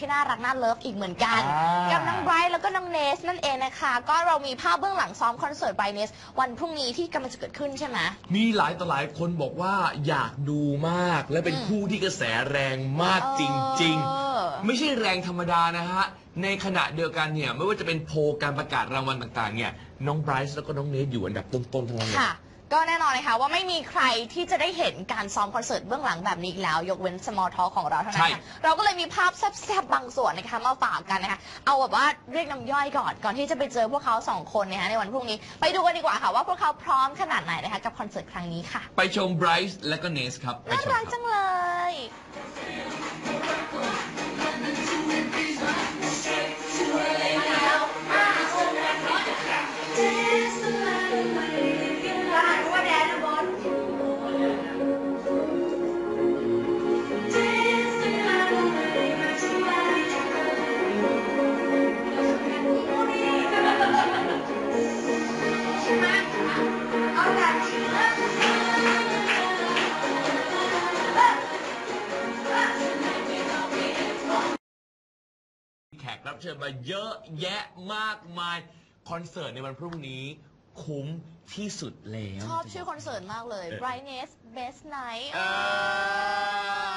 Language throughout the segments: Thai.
ที่น่ารักน่าเลิฟอีกเหมือนกัน อ่ากั กับน้องไบรท์แล้วก็น้องเนสนั่นเองนะคะ ก็เรามีภาพเบื้องหลังซ้อมคอนเสิร์ตไบรท์เนสวันพรุ่งนี้ที่กำลังจะเกิดขึ้นใช่ไหม มีหลายต่อหลายคนบอกว่าอยากดูมาก และเป็นอืมคู่ที่กระแสแรงมากจริง เออ ๆ ไม่ใช่แรงธรรมดานะฮะ ในขณะเดียวกันเนี่ย ไม่ว่าจะเป็นโพลการประกาศรางวัลต่างๆ เนี่ย น้องไบรท์แล้วก็น้องเนทอยู่อันดับต้นๆทั้งนั้นเลย ค่ะ ก็แน่นอนนะคะว่าไม่มีใครที่จะได้เห็นการซ้อมคอนเสิร์ตเบื้องหลังแบบนี้อีกแล้ว ยกเว้น small talk ของเราเท่านั้นใช่ค่ะเราก็เลยมีภาพแซ่บๆบางส่วนนะคะมาฝากกันนะคะเอาแบบว่าเรียกน้ำย่อยก่อนก่อนที่จะไปเจอพวกเขาสองคนนะคะในวันพรุ่งนี้ ไปดูกันดีกว่าค่ะว่าพวกเขาพร้อมขนาดไหนนะคะกับคอนเสิร์ตครั้งนี้ค่ะ ไปชมไบรท์และก็เนสครับไปน่าชมรักคจับงเลย แขกรับเชิญมาเยอะแยะมากมาย คอนเสิร์ตในวันพรุ่งนี้คุ้มที่สุดแล้ว ชอบชื่อคอนเสิร์ตมากเลยเออ Brightness Best Night เอ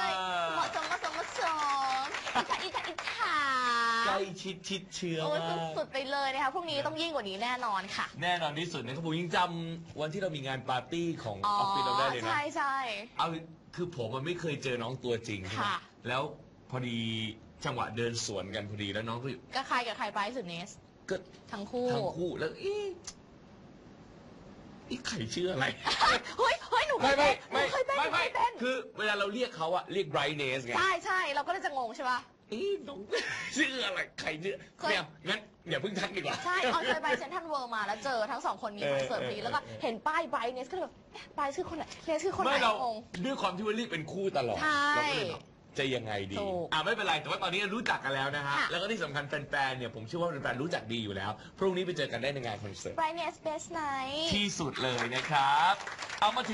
อเหมาะสมเหมาะสมเหมาะสมอิจฉาอิจฉาอิจฉาใกล้ชิดชิดเชื้อโอ้ยมากสุดๆไปเลยนะคะพรุ่งนี้ต้องยิ่งกว่านี้แน่นอนค่ะ แน่นอนที่สุดนะครับผมยังจำวันที่เรามีงานปาร์ตี้ของออฟฟิศเราได้เลยนะใช่ใช่เอาคือผมมันไม่เคยเจอน้องตัวจริงใช่ไหมค่ะ แล้วพอดี จังหวะเดินสวนกันพอดีแล้วน้องก็อยู่ก็ใครกับใครไปสุดเนสก็ทั้งคู่ทั้งคู่แล้วเอ๊ะนี่ใครชื่ออะไร เฮ้ยเฮ้ยหนูเคไม่ยไม่เป็นหไม่นูเคยเป็นหนูไม่เคยเป็นคือเวลาเราเรียกเขาอะเรียกไบรท์เนสไงใช่ใช่เราก็เลยจะงงใช่ปะเอ๊ะน้อง ชื่ออะไรใครเนี่ยเคยเนี่ยงั้นอย่าเพิ่งทักดีกว่า ใช่ออนเคยไปเซนทรัลเวิลด์มาแล้วเจอทั้งสองคนมีเอคออนเสิร์ตพอดีเออแล้วก็เออเห็นป้ายไบรท์เนสก็เลยแบบเอ๊ะไบรท์ชื่อคนไหนเนสชื่อคนไหนไม่เรางง ด้วยความที่ว่ารีบเป็นคู่ตลอดใช่ เราก็เลยแบบ จะยังไงดี ถูกอ่าไม่เป็นไรแต่ว่าตอนนี้รู้จักกันแล้วนะฮะ ค่ะ แล้วก็ที่สำคัญแฟนๆเนี่ยผมเชื่อว่าแฟนๆรู้จักดีอยู่แล้ว พรุ่งนี้ไปเจอกันได้ในงานคอนเสิร์ต Brightness Best Night ที่สุดเลยนะครับ เอามาถึง